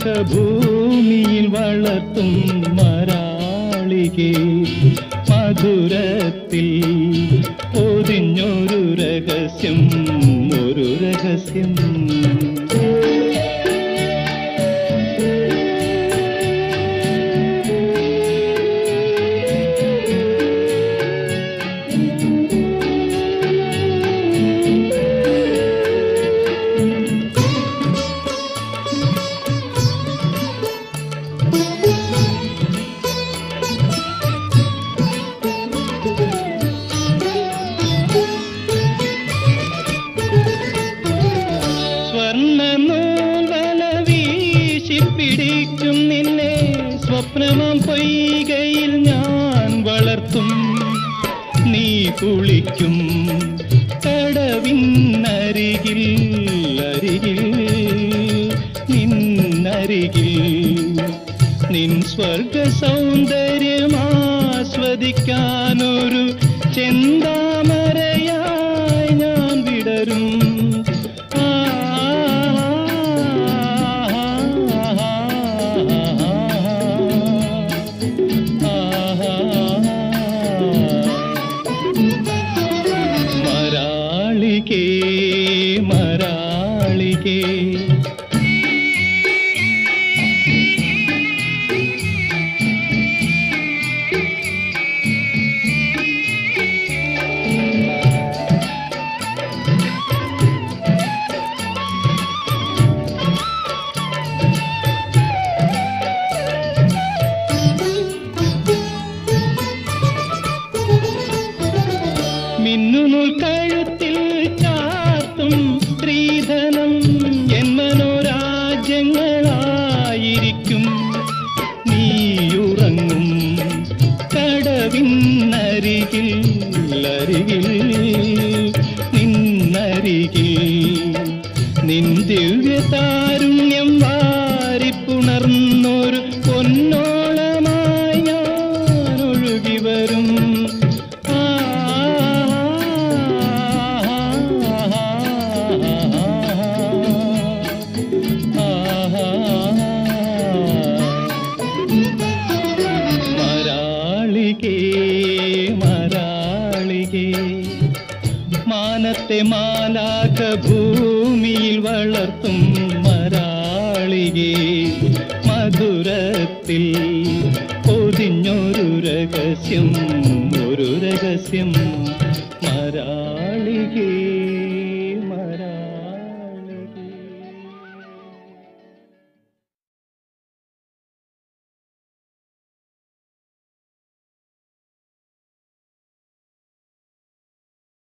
മാലാക്ക ഭൂമിയിൽ വളർത്തും മരാളികേ. മധുരത്തിൽ പൊതിഞ്ഞൊരു രഹസ്യം ഒരു രഹസ്യം. സ്വപ്നമാം പൊയ്കയിൽ ഞാൻ വളർത്തും. നീ കുളിക്കും കടവിന്നരികിൽ അരികിൽ നിന്നരികിൽ. നിൻ സ്വർഗ സൗന്ദര്യം ആസ്വദിക്കാനൊരു ചെന്താമരയായി മരാളികേ കടവിന്നരികിൽ അരികിൽ നിന്നരികിൽ. വാരിപ്പുണർന്നൊരു മാനത്തെ മാലാക ഭൂമിയിൽ വളർത്തും മരാളികേ. മധുരത്തിൽ പൊതിഞ്ഞൊരു രഹസ്യം ഒരു രഹസ്യം.